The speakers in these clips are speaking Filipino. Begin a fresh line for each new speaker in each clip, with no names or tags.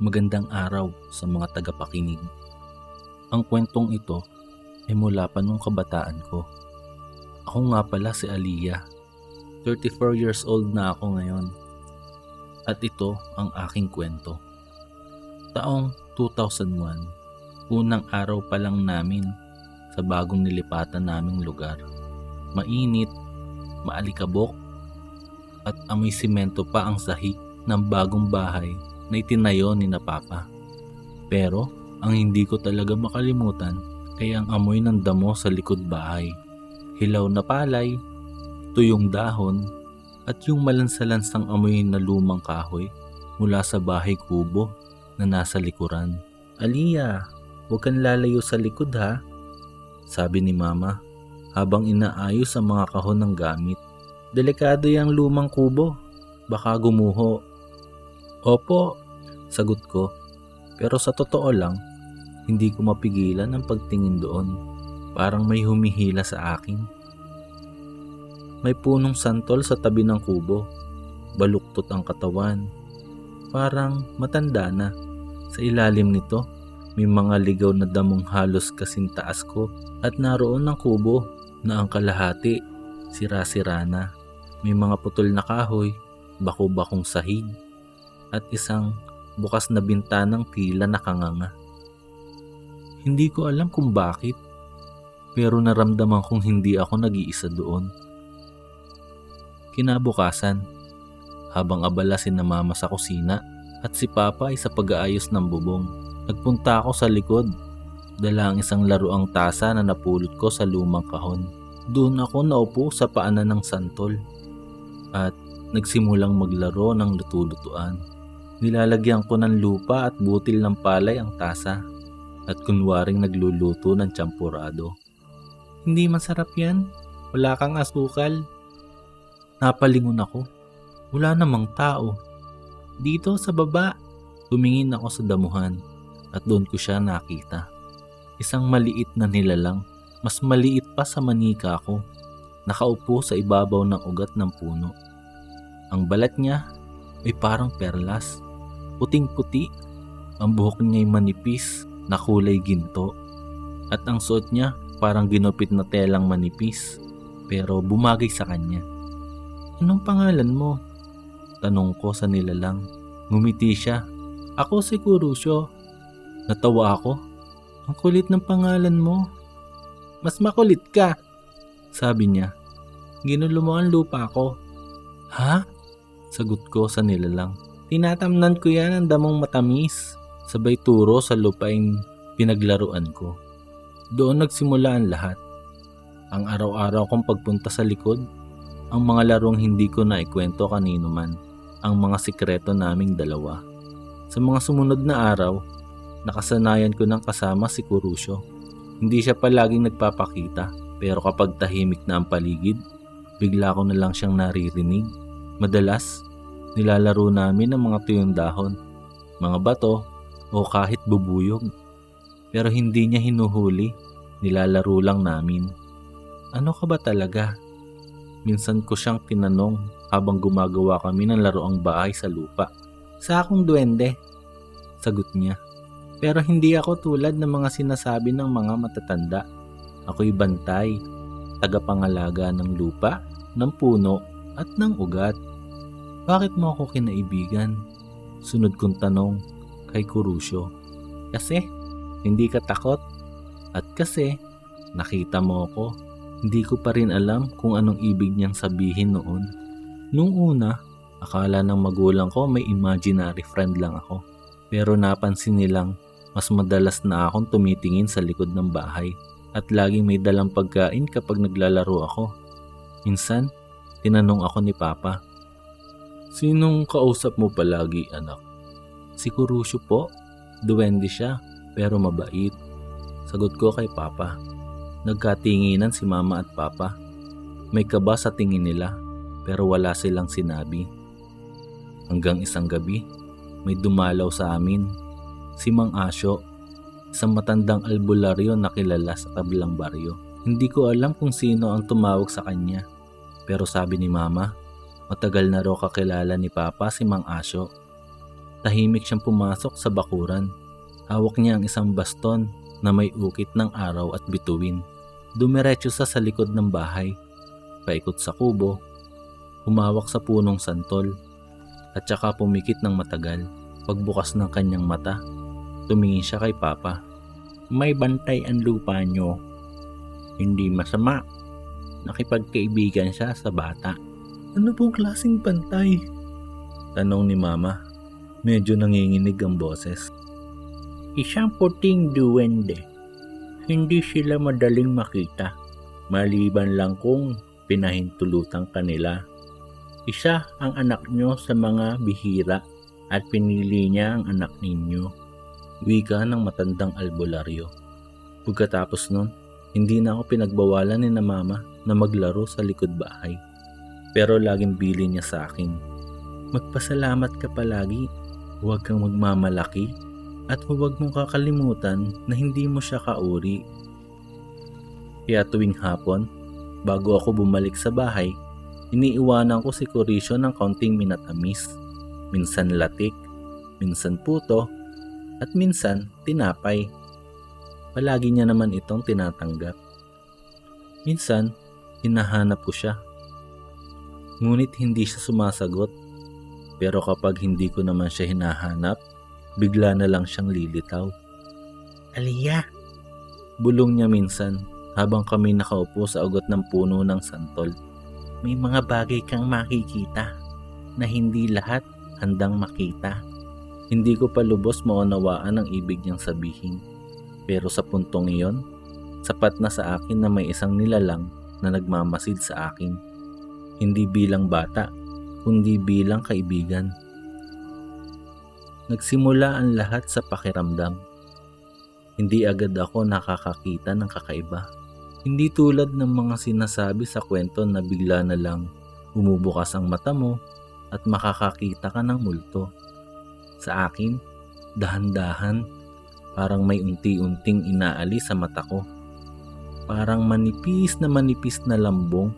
Magandang araw sa mga tagapakinig. Ang kwentong ito ay mula pa nung kabataan ko. Ako nga pala si Aliyah. 34 years old na ako ngayon. At ito ang aking kwento. Taong 2001, unang araw pa lang namin sa bagong nilipatan naming lugar. Mainit, maalikabok, at amoy simento pa ang sahig ng bagong bahay na itinayo ni na Papa. Pero ang hindi ko talaga makalimutan ay ang amoy ng damo sa likod bahay. Hilaw na palay, tuyong dahon, at yung malansalansang amoy na lumang kahoy mula sa bahay kubo na nasa likuran. Aliyah, huwag kang lalayo sa likod ha, sabi ni Mama habang inaayos ang mga kahon ng gamit. Delikado yung lumang kubo, baka gumuho. Opo, sagot ko. Pero sa totoo lang, hindi ko mapigilan ang pagtingin doon. Parang may humihila sa akin. May punong santol sa tabi ng kubo. Baluktot ang katawan. Parang matanda na. Sa ilalim nito, may mga ligaw na damong halos kasing taas ko at naroon ang kubo na ang kalahati sira-sira na. May mga putol na kahoy, bako-bakong sahig, at isang bukas na bintanang tila nakanganga. Hindi ko alam kung bakit, pero naramdaman kong hindi ako nag-iisa doon. Kinabukasan, habang abala si na mama sa kusina at si papa ay sa pag-aayos ng bubong, nagpunta ako sa likod. Dala ang isang laruang tasa na napulot ko sa lumang kahon. Doon ako naupo sa paanan ng santol at nagsimulang maglaro ng luto-lutuan. Nilalagyan ko ng lupa at butil ng palay ang tasa at kunwaring nagluluto ng champurado. Hindi masarap yan. Wala kang asukal. Napalingon ako. Wala namang tao. Dito sa baba. Tumingin ako sa damuhan at doon ko siya nakita. Isang maliit na nilalang. Mas maliit pa sa manika ko. Nakaupo sa ibabaw ng ugat ng puno. Ang balat niya ay parang perlas. Puting-puti. Ang buhok niya ay manipis na kulay ginto. At ang suot niya parang ginupit na telang manipis. Pero bumagay sa kanya. Anong pangalan mo? Tanong ko sa nilalang. Ngumiti siya. Ako si Kurusyo. Natawa ako. Ang kulit ng pangalan mo. Mas makulit ka. Sabi niya. Ginulo mo ang lupa ko. Ha? Sagot ko sa nilalang. Tinatamnan ko yan ang damong matamis. Sabay turo sa lupaing pinaglaruan ko. Doon nagsimula ang lahat. Ang araw-araw kong pagpunta sa likod, ang mga larong hindi ko na ikwento kanino man, ang mga sikreto naming dalawa. Sa mga sumunod na araw, nakasanayan ko ng kasama si Kurusyo. Hindi siya palaging nagpapakita, pero kapag tahimik na ang paligid, bigla ko na lang siyang naririnig. Madalas, nilalaro namin ang mga tuyong dahon, mga bato, o kahit bubuyog. Pero hindi niya hinuhuli, nilalaro lang namin. Ano ka ba talaga? Minsan ko siyang tinanong habang gumagawa kami ng laroang bahay sa lupa. Sa akong duwende, sagot niya. Pero hindi ako tulad ng mga sinasabi ng mga matatanda. Ako'y bantay, tagapangalaga ng lupa, ng puno, at ng ugat. Bakit mo ako kinaibigan? Sunod kong tanong kay Kurusyo. Kasi, hindi ka takot. At kasi, nakita mo ako. Hindi ko pa rin alam kung anong ibig niyang sabihin noon. Nung una, akala ng magulang ko may imaginary friend lang ako. Pero napansin nilang mas madalas na akong tumitingin sa likod ng bahay at laging may dalang pagkain kapag naglalaro ako. Minsan, tinanong ako ni Papa, Sinong kausap mo palagi anak? Si Kurusyo po, duwende siya pero mabait. Sagot ko kay Papa. Nagkatinginan si Mama at Papa. May kaba sa tingin nila pero wala silang sinabi. Hanggang isang gabi, may dumalaw sa amin. Si Mang Asyo, isang matandang albularyo na kilala sa kabilang baryo. Hindi ko alam kung sino ang tumawag sa kanya. Pero sabi ni Mama, matagal na raw kakilala ni Papa si Mang Asyo. Tahimik siyang pumasok sa bakuran. Hawak niya ang isang baston na may ukit ng araw at bituin. Dumiretso sa sa likod ng bahay. Paikot sa kubo. Humawak sa punong santol. At saka pumikit ng matagal. Pagbukas ng kanyang mata, tumingin siya kay Papa. May bantay ang lupa niyo. Hindi masama. Nakipagkaibigan siya sa bata. Ano pong klaseng bantay? Tanong ni Mama. Medyo nanginginig ang boses. Isang puting duwende. Hindi sila madaling makita. Maliban lang kung pinahintulutan kanila. Isa ang anak nyo sa mga bihira at pinili niya ang anak ninyo. Wika ng matandang albularyo. Pagkatapos nun, hindi na ako pinagbawalan ni na mama na maglaro sa likod bahay. Pero laging bili niya sa akin. Magpasalamat ka palagi. Huwag kang magmamalaki at huwag mong kakalimutan na hindi mo siya kauri. Kaya tuwing hapon, bago ako bumalik sa bahay, iniiwanan ko si Corisio ng kaunting minatamis. Minsan latik, minsan puto, at minsan tinapay. Palagi niya naman itong tinatanggap. Minsan, hinahanap ko siya. Ngunit hindi siya sumasagot. Pero kapag hindi ko naman siya hinahanap, bigla na lang siyang lilitaw. Aliyah! Bulong niya minsan habang kami nakaupo sa ugot ng puno ng santol. May mga bagay kang makikita na hindi lahat handang makita. Hindi ko pa lubos maunawaan ang ibig niyang sabihin. Pero sa puntong iyon, sapat na sa akin na may isang nilalang na nagmamasid sa akin. Hindi bilang bata, kundi bilang kaibigan. Nagsimula ang lahat sa pakiramdam. Hindi agad ako nakakakita ng kakaiba. Hindi tulad ng mga sinasabi sa kwento na bigla na lang bumubukas ang mata mo at makakakita ka ng multo. Sa akin, dahan-dahan, parang may unti-unting inaalis sa mata ko. Parang manipis na manipis na lambong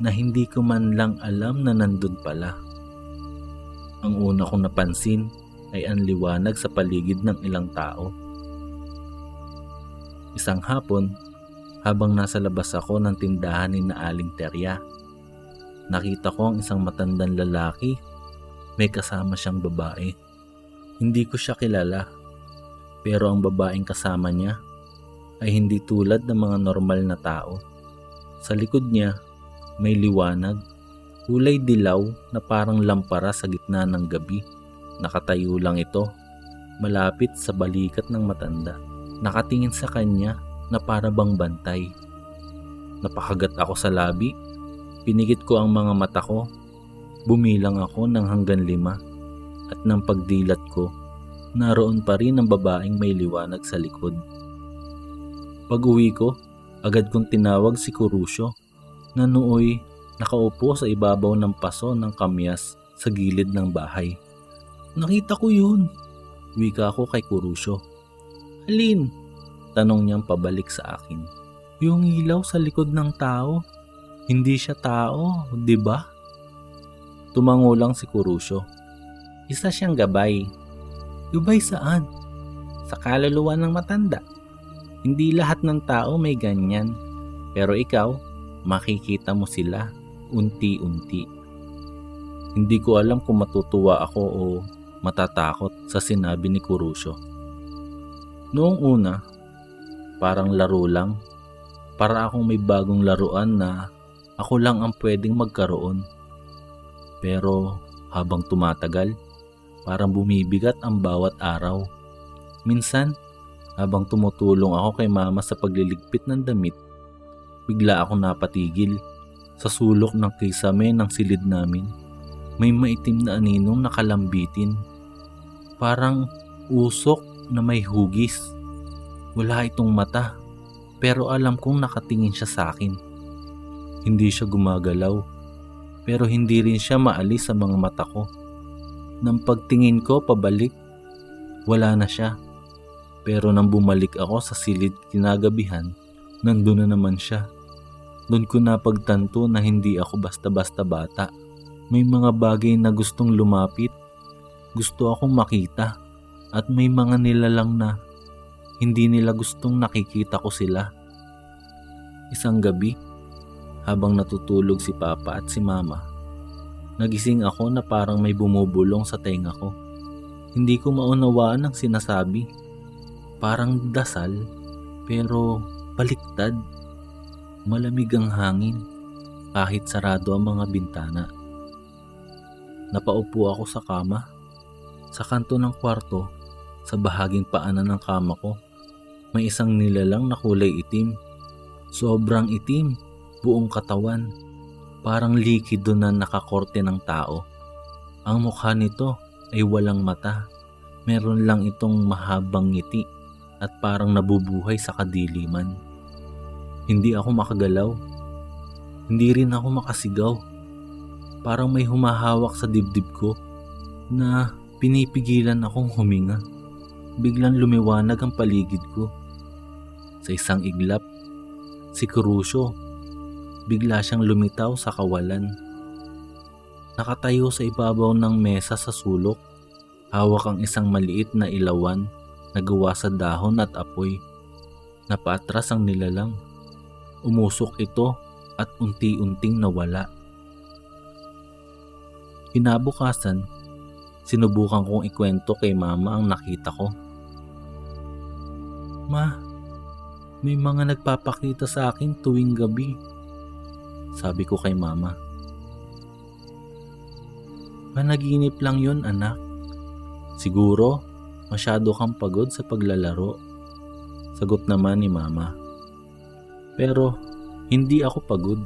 na hindi ko man lang alam na nandun pala. Ang una kong napansin ay ang liwanag sa paligid ng ilang tao. Isang hapon, habang nasa labas ako ng tindahan ni na Aling Terya, nakita ko ang isang matandang lalaki. May kasama siyang babae. Hindi ko siya kilala, pero ang babaeng kasama niya ay hindi tulad ng mga normal na tao. Sa likod niya, may liwanag, kulay dilaw na parang lampara sa gitna ng gabi. Nakatayo lang ito, malapit sa balikat ng matanda. Nakatingin sa kanya na para bang bantay. Napakagat ako sa labi. Pinikit ko ang mga mata ko. Bumilang ako ng hanggang lima. At ng pagdilat ko, naroon pa rin ang babaeng may liwanag sa likod. Pag uwi ko, agad kong tinawag si Kurusyo na nooy nakaupo sa ibabaw ng paso ng kamyas sa gilid ng bahay. Nakita ko yun. Wika ko kay Kurusyo. Alin? Tanong niyang pabalik sa akin. Yung ilaw sa likod ng tao. Hindi siya tao, di ba? Tumango lang si Kurusyo. Isa siyang gabay. Gabay saan? Sa kaluluwa ng matanda. Hindi lahat ng tao may ganyan. Pero ikaw, makikita mo sila unti-unti. Hindi ko alam kung matutuwa ako o matatakot sa sinabi ni Kurusyo. Noong una, parang laro lang. Para akong may bagong laruan na ako lang ang pwedeng magkaroon. Pero habang tumatagal, parang bumibigat ang bawat araw. Minsan, habang tumutulong ako kay mama sa pagliligpit ng damit, bigla ako napatigil sa sulok ng kisame ng silid namin. May maitim na aninong nakalambitin. Parang usok na may hugis. Wala itong mata, pero alam kong nakatingin siya sa akin. Hindi siya gumagalaw, pero hindi rin siya maalis sa mga mata ko. Nang pagtingin ko pabalik, wala na siya. Pero nang bumalik ako sa silid kinagabihan, nandun na naman siya. Doon ko napagtanto na hindi ako basta-basta bata. May mga bagay na gustong lumapit Gusto akong makita at may mga nilalang na hindi nila gustong nakikita ko sila. Isang gabi, habang natutulog si Papa at si Mama, nagising ako na parang may bumubulong sa tenga ko. Hindi ko maunawaan ang sinasabi. Parang dasal, pero baliktad. Malamig ang hangin kahit sarado ang mga bintana. Napaupo ako sa kama. Sa kanto ng kwarto, sa bahaging paanan ng kama ko, may isang nilalang na kulay itim. Sobrang itim, buong katawan. Parang likido na nakakorte ng tao. Ang mukha nito ay walang mata. Meron lang itong mahabang ngiti at parang nabubuhay sa kadiliman. Hindi ako makagalaw. Hindi rin ako makasigaw. Parang may humahawak sa dibdib ko na pinipigilan akong huminga. Biglang lumiwanag ang paligid ko. Sa isang iglap, si Crucio, bigla siyang lumitaw sa kawalan. Nakatayo sa ibabaw ng mesa sa sulok, hawak ang isang maliit na ilawan na gawa sa dahon at apoy. Napatras ang nilalang. Umusok ito at unti-unting nawala. Kinabukasan, sinubukan kong ikwento kay mama ang nakita ko. Ma, may mga nagpapakita sa akin tuwing gabi. Sabi ko kay mama. Panaginip lang yun anak. Siguro, masyado kang pagod sa paglalaro. Sagot naman ni mama. Pero, hindi ako pagod.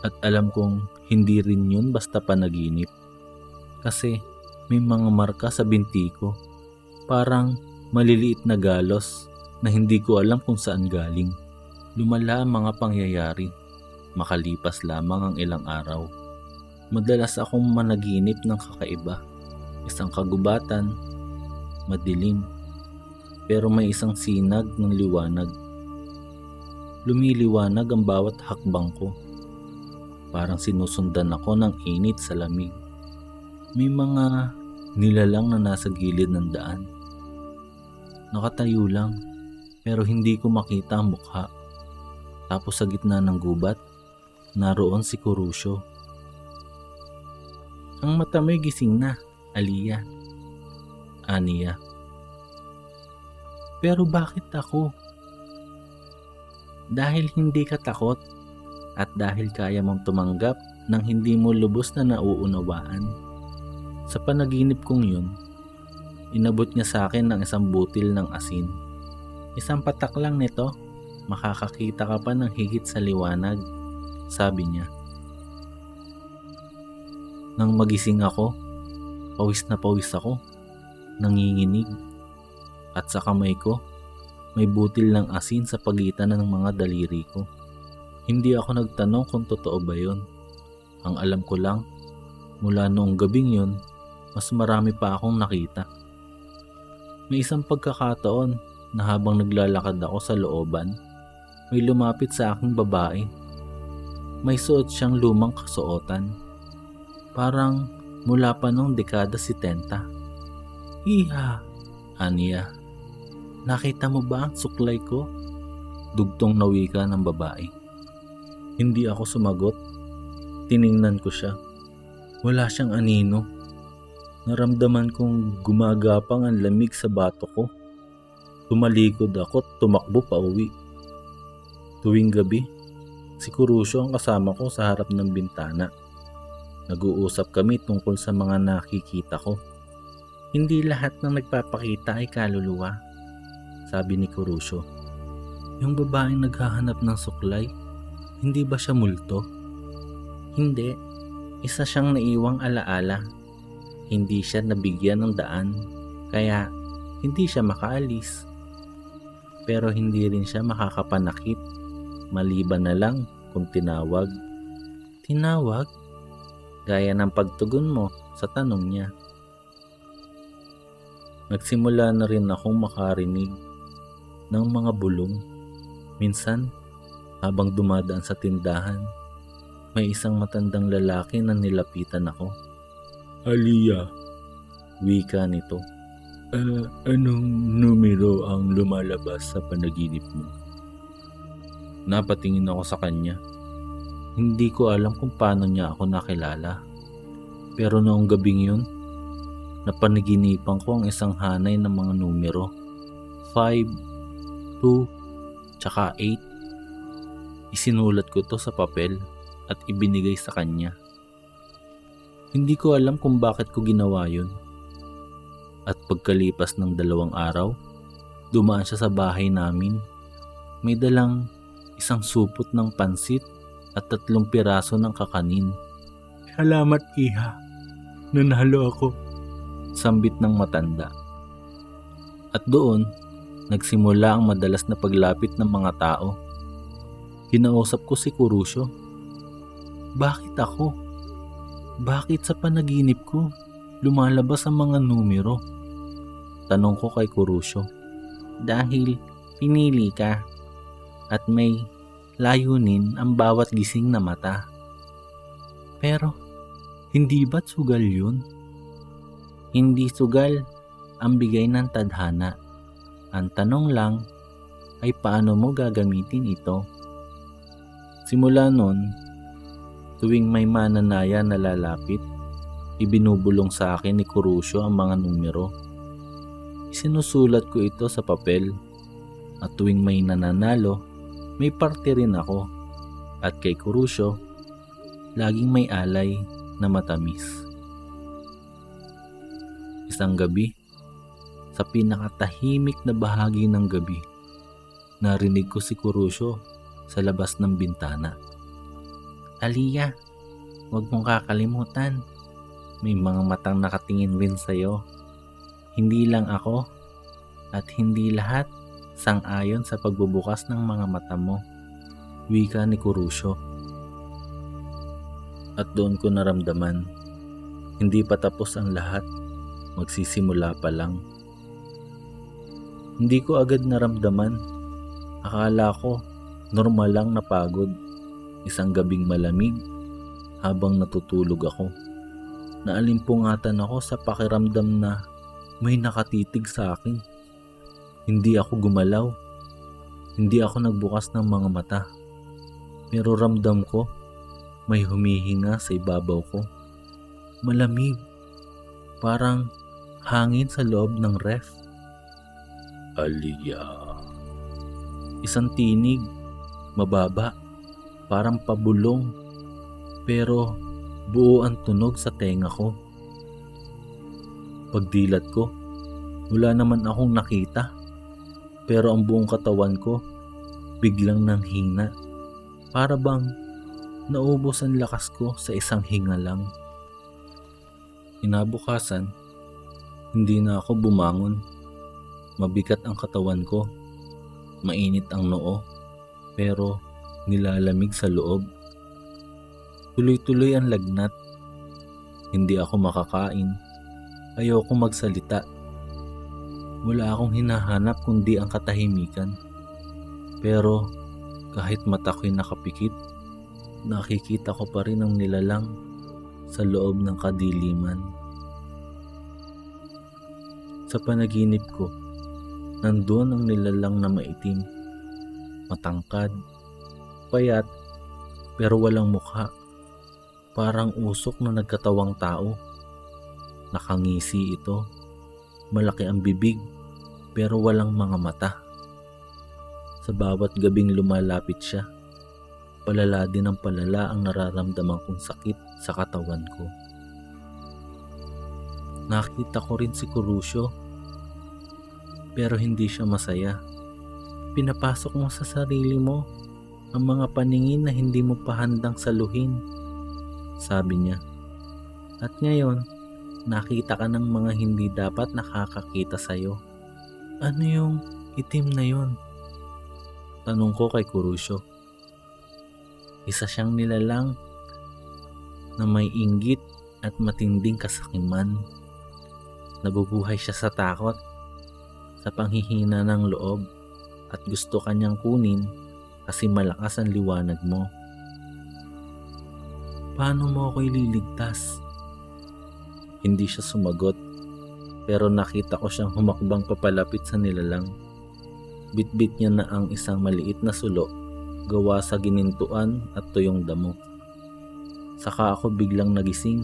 At alam kong hindi rin yun basta panaginip. Kasi may mga marka sa binti ko. Parang maliliit na galos na hindi ko alam kung saan galing. Lumala ang mga pangyayari. Makalipas lamang ang ilang araw. Madalas akong managinip ng kakaiba. Isang kagubatan, madilim, pero may isang sinag ng liwanag. Lumiliwanag ang bawat hakbang ko. Parang sinusundan ako ng init sa lamig. May mga nilalang na nasa gilid ng daan. Nakatayo lang, pero hindi ko makita ang mukha. Tapos sa gitna ng gubat, naroon si Kurusyo. Ang mata mo'y gising na, Aliyah. Aniya. Pero bakit ako? Dahil hindi ka takot at dahil kaya mong tumanggap ng hindi mo lubos na nauunawaan. Sa panaginip kong yun, inabot niya sa akin ng isang butil ng asin. Isang patak lang nito, makakakita ka pa ng higit sa liwanag, sabi niya. Nang magising ako, pawis na pawis ako, nanginginig, at sa kamay ko, may butil ng asin sa pagitan ng mga daliri ko. Hindi ako nagtanong kung totoo ba yon. Ang alam ko lang, mula noong gabing yon, mas marami pa akong nakita. May isang pagkakataon na habang naglalakad ako sa looban, may lumapit sa aking babae. May suot siyang lumang kasuotan. Parang mula pa noong dekada 70. Iha, Aniya, nakita mo ba ang suklay ko? Dugtong nawika ng babae. Hindi ako sumagot. Tiningnan ko siya. Wala siyang anino. Naramdaman kong gumagapang ang lamig sa bato ko. Tumalikod ako at tumakbo pa uwi. Tuwing gabi, si Kurusyo ang kasama ko sa harap ng bintana. Nag-uusap kami tungkol sa mga nakikita ko. Hindi lahat ng nagpapakita ay kaluluwa, sabi ni Kurusyo. Yung babaeng naghahanap ng suklay, hindi ba siya multo? Hindi. Isa siyang naiwang alaala. Hindi siya nabigyan ng daan, kaya hindi siya makaalis. Pero hindi rin siya makakapanakit, maliban na lang kung tinawag. Tinawag? Gaya ng pagtugon mo sa tanong niya. Nagsimula na rin akong makarinig ng mga bulong. Minsan, habang dumadaan sa tindahan, may isang matandang lalaki na nilapitan ako. Aliyah, Wika nito. Ah, anong numero ang lumalabas sa panaginip mo? Napatingin ako sa kanya. Hindi ko alam kung paano niya ako nakilala. Pero noong gabing yun, napanaginipan ko ang isang hanay ng mga numero. 5, 2, tsaka 8. Isinulat ko to sa papel at ibinigay sa kanya. Hindi ko alam kung bakit ko ginawa yun. At pagkalipas ng dalawang araw, dumaan siya sa bahay namin. May dalang isang supot ng pansit at tatlong piraso ng kakanin. Salamat iha, nanalo ako. Sambit ng matanda. At doon, nagsimula ang madalas na paglapit ng mga tao. Kinausap ko si Kurusyo. Bakit ako? Bakit sa panaginip ko lumalabas ang mga numero? Tanong ko kay Kurusyo. Dahil pinili ka at may layunin ang bawat gising na mata. Pero, hindi ba't sugal yun? Hindi sugal ang bigay ng tadhana. Ang tanong lang ay paano mo gagamitin ito? Simula noon, tuwing may mananaya na lalapit, ibinubulong sa akin ni Kurusyo ang mga numero. Isinusulat ko ito sa papel at tuwing may nananalo, may parte rin ako at kay Kurusyo, laging may alay na matamis. Isang gabi, sa pinakatahimik na bahagi ng gabi, narinig ko si Kurusyo sa labas ng bintana. Aliyah, huwag mong kakalimutan. May mga matang nakatingin rin sa'yo. Hindi lang ako at hindi lahat sang-ayon sa pagbubukas ng mga mata mo. Wika ni Kurusyo. At doon ko naramdaman, hindi pa tapos ang lahat, magsisimula pa lang. Hindi ko agad naramdaman. Akala ko normal lang na pagod. Isang gabing malamig habang natutulog ako. Naalimpungatan ako sa pakiramdam na may nakatitig sa akin. Hindi ako gumalaw. Hindi ako nagbukas ng mga mata. Pero ramdam ko may humihinga sa ibabaw ko. Malamig. Parang hangin sa loob ng ref. Aliyah. Isang tinig, mababa, parang pabulong, pero buo ang tunog sa tenga ko. Pagdilat ko, wala naman akong nakita, pero ang buong katawan ko biglang nanghina. Para bang naubos ang lakas ko sa isang hinga lang. Inabukasan, hindi na ako bumangon. Mabigat ang katawan ko. Mainit ang noo. Pero nilalamig sa loob. Tuloy-tuloy ang lagnat. Hindi ako makakain. Ayoko magsalita. Wala akong hinahanap kundi ang katahimikan. Pero kahit mata ko'y nakapikit, nakikita ko pa rin ang nilalang sa loob ng kadiliman. Sa panaginip ko, nandoon ang nilalang na maitim, matangkad, payat, pero walang mukha. Parang usok na nagkatawang tao. Nakangisi ito. Malaki ang bibig, pero walang mga mata. Sa bawat gabing lumalapit siya, palala din ang palala ang nararamdaman kong sakit sa katawan ko. Nakita ko rin si Kurusyo, pero hindi siya masaya. Pinapasok mo sa sarili mo ang mga paningin na hindi mo pa handang saluhin, sabi niya. At ngayon, nakita ka ng mga hindi dapat nakakakita sa'yo. Ano yung itim na yon? Tanong ko kay Kurusyo. Isa siyang nilalang na may inggit at matinding kasakiman. Nabubuhay siya sa takot, sa panghihina ng loob at gusto kanyang kunin kasi malakas ang liwanag mo. Paano mo ako ililigtas? Hindi siya sumagot. pero nakita ko siyang humakbang papalapit sa nilalang. Bitbit niya na ang isang maliit na sulo gawa sa ginintuan at tuyong damo. Saka ako biglang nagising,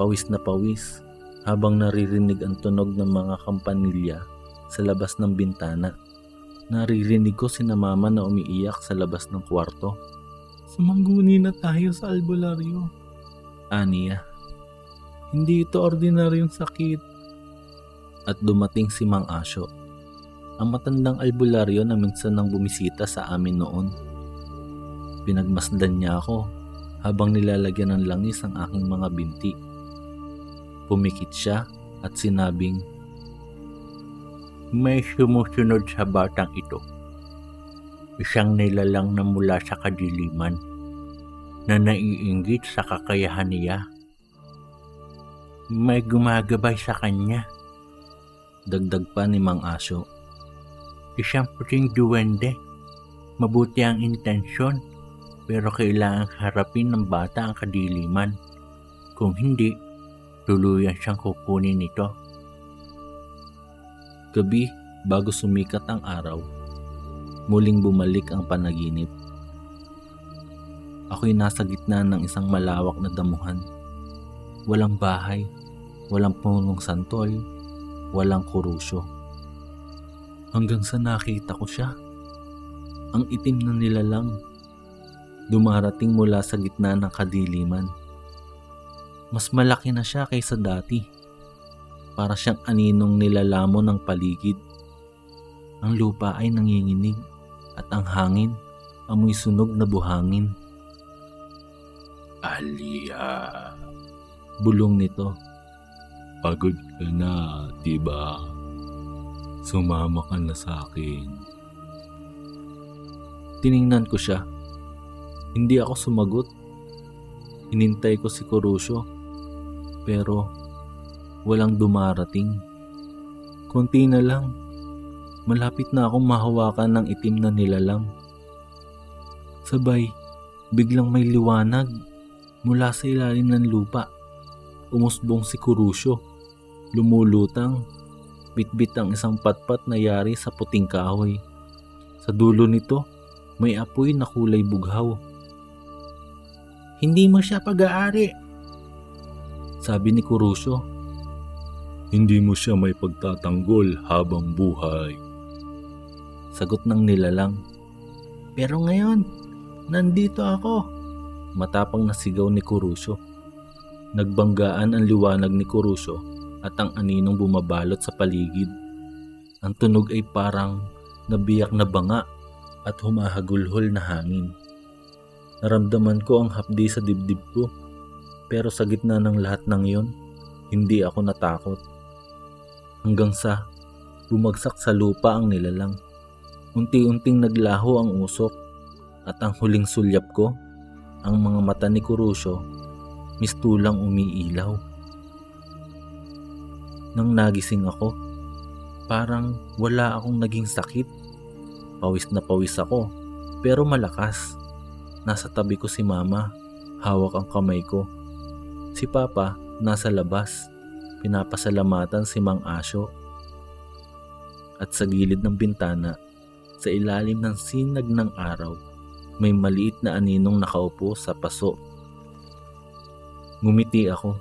pawis na pawis, habang naririnig ang tunog ng mga kampanilya sa labas ng bintana. Naririnig ko si na mama na umiiyak sa labas ng kwarto.
Sumangguni na tayo sa albularyo.
Aniya.
Hindi ito ordinaryong sakit.
At dumating si Mang Asyo. Ang matandang albularyo na minsan nang bumisita sa amin noon. Pinagmasdan niya ako habang nilalagyan ng langis ang aking mga binti. Pumikit siya at sinabing, May sumusunod sa batang ito. Isang nilalang na mula sa kadiliman na naiinggit sa kakayahan niya. May gumagabay sa kanya. Dagdag pa ni Mang Asyo. Isang puting duwende. Mabuti ang intensyon pero kailangan harapin ng bata ang kadiliman. Kung hindi, tuluyan siyang kukunin nito. Gabi, bago sumikat ang araw, muling bumalik ang panaginip. Ako'y nasa gitna ng isang malawak na damuhan. Walang bahay, walang punong santol, walang kurusyo. Hanggang sa nakita ko siya. Ang itim na nilalang dumarating mula sa gitna ng kadiliman. Mas malaki na siya kaysa dati. Para siyang aninong nilalamon ng paligid. Ang lupa ay nanginginig at ang hangin amoy sunog na buhangin. Alia, bulong nito. Pagod ka na, diba? Sumama ka na sa akin. Tiningnan ko siya hindi ako sumagot. Hinintay ko si Kurusyo pero walang dumarating. Kunti na lang. Malapit na akong mahawakan ng itim na nilalang. Sabay, biglang may liwanag mula sa ilalim ng lupa. Umusbong si Kurusyo. Lumulutang. Bitbit ang isang patpat na yari sa puting kahoy. Sa dulo nito, may apoy na kulay bughaw. Hindi mo siya pag-aari. Sabi ni Kurusyo. Hindi mo siya may pagtatanggol habang buhay. Sagot ng nilalang. Pero ngayon, nandito ako. Matapang na sigaw ni Kurusyo. Nagbanggaan ang liwanag ni Kurusyo at ang aninong bumabalot sa paligid. Ang tunog ay parang nabiyak na banga at humahagulhol na hangin. Naramdaman ko ang hapdi sa dibdib ko. Pero sa gitna ng lahat ng iyon, hindi ako natakot. Hanggang sa bumagsak sa lupa ang nilalang. Unti-unting naglaho ang usok at ang huling sulyap ko, ang mga mata ni Kurusyo, mistulang umiilaw. Nang nagising ako, parang wala akong naging sakit. Pawis na pawis ako, pero malakas. Nasa tabi ko si mama, hawak ang kamay ko. Si papa, nasa labas, pinapasalamatan si Mang Asyo. At sa gilid ng bintana, sa ilalim ng sinag ng araw, may maliit na aninong nakaupo sa paso. Ngumiti ako.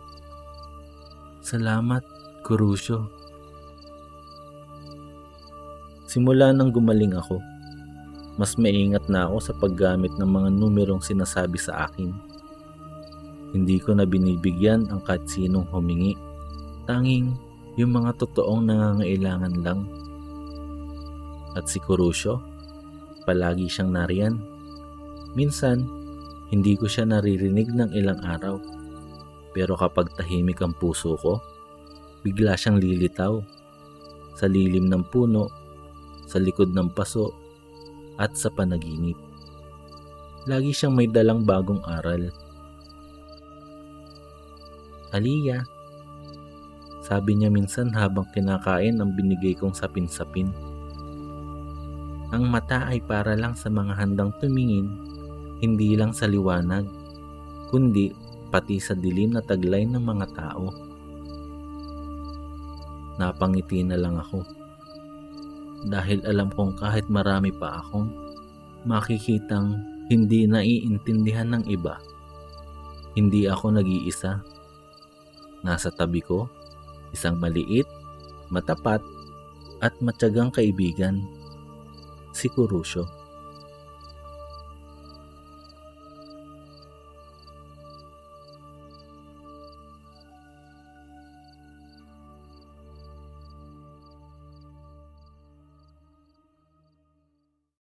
Salamat, Kurusyo. Simula nang gumaling ako, mas maingat na ako sa paggamit ng mga numerong sinasabi sa akin. Hindi ko na binibigyan ang kahit sinong humingi. Tanging yung mga totoong nangangailangan lang. At si Kurusyo, palagi siyang nariyan. Minsan, hindi ko siya naririnig ng ilang araw. Pero kapag tahimik ang puso ko, bigla siyang lilitaw. Sa lilim ng puno, sa likod ng paso, at sa panaginip. Lagi siyang may dalang bagong aral. Aliyah, sabi niya minsan habang kinakain ang binigay kong sapin-sapin. Ang mata ay para lang sa mga handang tumingin, hindi lang sa liwanag, kundi pati sa dilim na taglay ng mga tao. Napangiti na lang ako. Dahil alam kong kahit marami pa akong makikitang hindi naiintindihan ng iba. Hindi ako nag-iisa. Nasa tabi ko, isang maliit, matapat, at matyagang kaibigan, si Kurusyo.